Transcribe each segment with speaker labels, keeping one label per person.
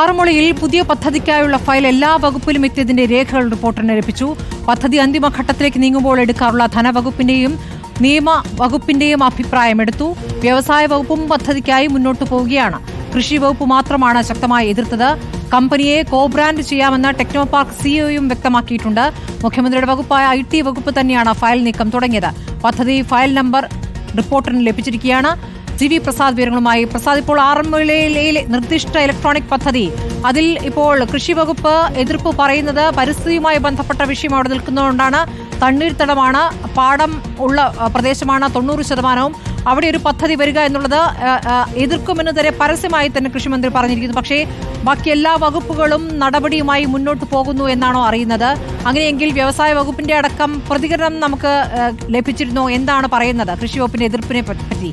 Speaker 1: ആറന്മുളയിൽ പുതിയ പദ്ധതിക്കായുള്ള ഫയൽ എല്ലാ വകുപ്പിലും എത്തിയതിന്റെ രേഖകൾ റിപ്പോർട്ടറിന് ലഭിച്ചു. പദ്ധതി അന്തിമഘട്ടത്തിലേക്ക് നീങ്ങുമ്പോൾ എടുക്കാറുള്ള ധനവകുപ്പിന്റെയും നിയമ വകുപ്പിന്റെയും അഭിപ്രായം എടുത്തു. വ്യവസായ വകുപ്പും പദ്ധതിക്കായി മുന്നോട്ടു പോവുകയാണ്. കൃഷി വകുപ്പ് മാത്രമാണ് ശക്തമായി എതിർത്തത്. കമ്പനിയെ കോബ്രാൻഡ് ചെയ്യാമെന്ന് ടെക്നോ പാർക്ക് സിഇഒയും വ്യക്തമാക്കിയിട്ടുണ്ട്. മുഖ്യമന്ത്രിയുടെ വകുപ്പായ ഐ ടി വകുപ്പ് തന്നെയാണ് ഫയൽ നീക്കം തുടങ്ങിയത്. പദ്ധതി ഫയൽ നമ്പർ റിപ്പോർട്ടറിന് ലഭിച്ചിരിക്കുകയാണ്. ജി വി പ്രസാദ് വിവരങ്ങളുമായി. പ്രസാദ് ഇപ്പോൾ ആറന്മുളയിലെ നിർദ്ദിഷ്ട ഇലക്ട്രോണിക് പദ്ധതി. അതിൽ ഇപ്പോൾ കൃഷി വകുപ്പ് എതിർപ്പ് പറയുന്നത് പരിസ്ഥിതിയുമായി ബന്ധപ്പെട്ട വിഷയം അവിടെ നിൽക്കുന്നതുകൊണ്ടാണ്. തണ്ണീർത്തടമാണ് പാടം ഉള്ള പ്രദേശമാണ് തൊണ്ണൂറ് ശതമാനവും. അവിടെ ഒരു പദ്ധതി വരിക എന്നുള്ളത് എതിർക്കുമെന്ന് തന്നെ പരസ്യമായി തന്നെ കൃഷിമന്ത്രി പറഞ്ഞിരിക്കുന്നു. പക്ഷേ ബാക്കി എല്ലാ വകുപ്പുകളും നടപടിയുമായി മുന്നോട്ട് പോകുന്നു എന്നാണോ അറിയുന്നത്. അങ്ങനെയെങ്കിൽ വ്യവസായ വകുപ്പിന്റെ അടക്കം പ്രതികരണം നമുക്ക് ലഭിച്ചിരുന്നു? എന്താണ് പറയുന്നത് കൃഷി വകുപ്പിന്റെ എതിർപ്പിനെ പറ്റി?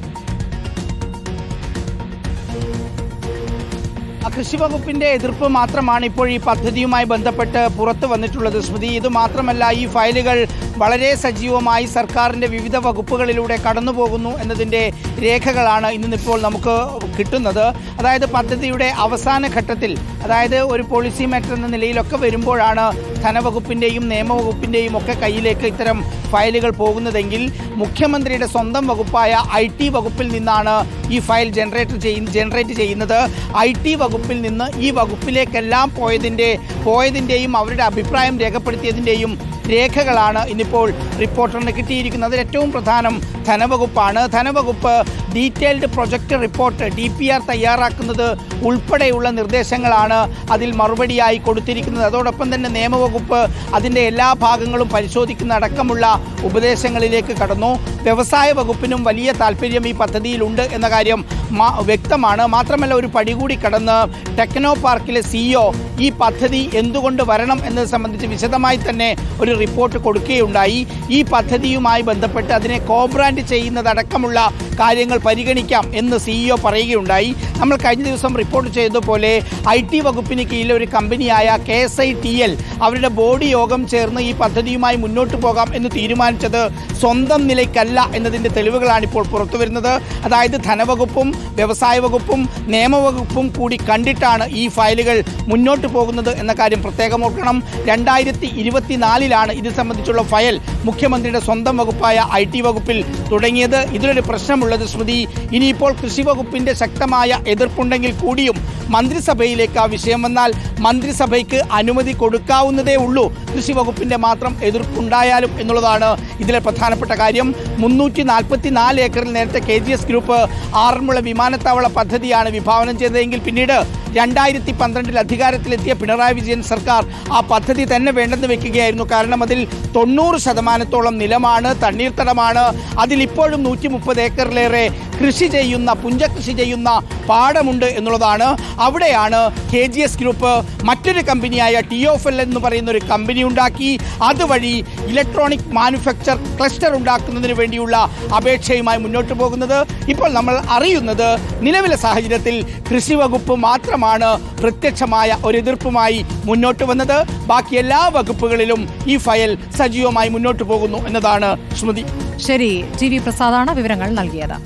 Speaker 2: കൃഷി വകുപ്പിന്റെ എതിർപ്പ് മാത്രമാണ് ഇപ്പോൾ ഈ പദ്ധതിയുമായി ബന്ധപ്പെട്ട് പുറത്തു വന്നിട്ടുള്ളത്. സ്മൃതി ഇത് മാത്രമല്ല ഈ ഫയലുകൾ വളരെ സജീവമായി സർക്കാരിന്റെ വിവിധ വകുപ്പുകളിലൂടെ കടന്നു പോകുന്നു എന്നതിന്റെ രേഖകളാണ് ഇന്നിപ്പോൾ നമുക്ക് കിട്ടുന്നത്. അതായത് പദ്ധതിയുടെ അവസാന ഘട്ടത്തിൽ അതായത് ഒരു പോളിസി മാറ്റർ എന്ന നിലയിലൊക്കെ വരുമ്പോഴാണ് ധനവകുപ്പിന്റെയും നിയമവകുപ്പിന്റെയും ഒക്കെ കയ്യിലേക്ക് ഇത്തരം ഫയലുകൾ പോകുന്നതെങ്കിൽ മുഖ്യമന്ത്രിയുടെ സ്വന്തം വകുപ്പായ ഐ ടി വകുപ്പിൽ നിന്നാണ് ഈ ഫയൽ ജനറേറ്റ് ചെയ്യുന്ന ജനറേറ്റ് ചെയ്യുന്നത്. ഐ ടി വകുപ്പിൽ നിന്ന് ഈ വകുപ്പിലേക്കെല്ലാം പോയതിന്റെ പോയതിന്റെയും അവരുടെ അഭിപ്രായം രേഖപ്പെടുത്തിയതിന്റെയും രേഖകളാണ് ഇന്നിപ്പോൾ റിപ്പോർട്ടറിന് കിട്ടിയിരിക്കുന്നത്. ഏറ്റവും പ്രധാനം ധനവകുപ്പാണ്. ധനവകുപ്പ് detailed project report D P R തയ്യാറാക്കുന്നത് ഉൾപ്പെടെയുള്ള നിർദ്ദേശങ്ങളാണ് അതിൽ മറുപടിയായി കൊടുത്തിരിക്കുന്നത്. അതോടൊപ്പം തന്നെ നിയമവകുപ്പ് അതിന്റെ എല്ലാ ഭാഗങ്ങളും പരിശോധിക്കുന്ന അടക്കമുള്ള ഉപദേശങ്ങളിലേക്ക് കടന്നു. വ്യവസായ വകുപ്പിനും വലിയ താല്പര്യം ഈ പദ്ധതിയിലുണ്ട് എന്ന കാര്യം വ്യക്തമാണ്. മാത്രമല്ല ഒരു പടി കൂടി കടന്ന് ടെക്നോ പാർക്കിലെ സിഇഒ ഈ പദ്ധതി എന്തുകൊണ്ട് വരണം എന്നത് സംബന്ധിച്ച് വിശദമായി തന്നെ ഒരു റിപ്പോർട്ട് കൊടുക്കുകയുണ്ടായി. ഈ പദ്ധതിയുമായി ബന്ധപ്പെട്ട് അതിനെ കോബ്രാൻഡ് ചെയ്യുന്നതടക്കമുള്ള കാര്യങ്ങൾ പരിഗണിക്കാം എന്ന് സിഇഒ പറയുകയുണ്ടായി. നമ്മൾ കഴിഞ്ഞ ദിവസം റിപ്പോർട്ട് ചെയ്തതുപോലെ ഐ ടി വകുപ്പിന് കീഴിലെ ഒരു കമ്പനിയായ K S I T L അവരുടെ ബോർഡ് യോഗം ചേർന്ന് ഈ പദ്ധതിയുമായി മുന്നോട്ട് പോകാം എന്ന് തീരുമാനിച്ചത് സ്വന്തം നിലയ്ക്കല്ല എന്നതിന്റെ തെളിവുകളാണ് ഇപ്പോൾ പുറത്തുവരുന്നത് അതായത് ധനവകുപ്പും വ്യവസായ വകുപ്പും നിയമവകുപ്പും കൂടി കണ്ടിട്ടാണ് ഈ ഫയലുകൾ മുന്നോട്ട് പോകുന്നത് എന്ന കാര്യം പ്രത്യേകം ഓർക്കണം. രണ്ടായിരത്തി ഇരുപത്തിനാലിലാണ് ഇത് സംബന്ധിച്ചുള്ള ഫയൽ മുഖ്യമന്ത്രിയുടെ സ്വന്തം വകുപ്പായ ഐ ടി വകുപ്പിൽ തുടങ്ങിയത്. ഇതിലൊരു പ്രശ്നമുള്ളത് സ്മൃതി ഇനിയിപ്പോൾ കൃഷി വകുപ്പിന്റെ ശക്തമായ എതിർപ്പുണ്ടെങ്കിൽ കൂടിയും മന്ത്രിസഭയിലേക്ക് ആ വിഷയം വന്നാൽ മന്ത്രിസഭയ്ക്ക് അനുമതി കൊടുക്കാവുന്നതേ ഉള്ളൂ. കൃഷി വകുപ്പിന്റെ മാത്രം എതിർപ്പുണ്ടായാലും എന്നുള്ളതാണ് ഇതിലെ പ്രധാനപ്പെട്ട കാര്യം. മുന്നൂറ്റി നാൽപ്പത്തി നാല് ഏക്കറിൽ നേരത്തെ K G S group Aranmula വിമാനത്താവള പദ്ധതിയാണ് വിഭാവനം ചെയ്തതെങ്കിൽ പിന്നീട് രണ്ടായിരത്തി പന്ത്രണ്ടിൽ അധികാരത്തിലെത്തിയ പിണറായി വിജയൻ സർക്കാർ ആ പദ്ധതി തന്നെ വേണ്ടെന്ന് വെക്കുകയായിരുന്നു. കാരണം അതിൽ തൊണ്ണൂറ് ശതമാനത്തോളം നിലമാണ് തണ്ണീർത്തടമാണ്. അതിലിപ്പോഴും നൂറ്റി മുപ്പത് ഏക്കറിലേറെ കൃഷി ചെയ്യുന്ന പുഞ്ചകൃഷി ചെയ്യുന്ന പാടമുണ്ട് എന്നുള്ളതാണ്. അവിടെയാണ് കെ ജി എസ് ഗ്രൂപ്പ് മറ്റൊരു കമ്പനിയായ ടി ഓഫ് എൽ എന്ന് പറയുന്ന ഒരു കമ്പനി ഉണ്ടാക്കി. അതുവഴി ഇലക്ട്രോണിക് മാനുഫാക്ചർ ക്ലസ്റ്റർ ഉണ്ടാക്കുന്നതിന് വേണ്ടിയുള്ള അപേക്ഷയുമായി മുന്നോട്ട് പോകുന്നത്. ഇപ്പോൾ നമ്മൾ അറിയുന്നത് നിലവിലെ സാഹചര്യത്തിൽ കൃഷി വകുപ്പ് മാത്രമാണ് പ്രത്യക്ഷമായ ഒരു എതിർപ്പുമായി മുന്നോട്ട് വന്നത്. ബാക്കി എല്ലാ വകുപ്പുകളിലും ഈ ഫയൽ സജീവമായി മുന്നോട്ട് പോകുന്നു എന്നതാണ് സ്മൃതി
Speaker 1: ശരി ടി വി പ്രസാദാണ് വിവരങ്ങൾ നൽകിയത്.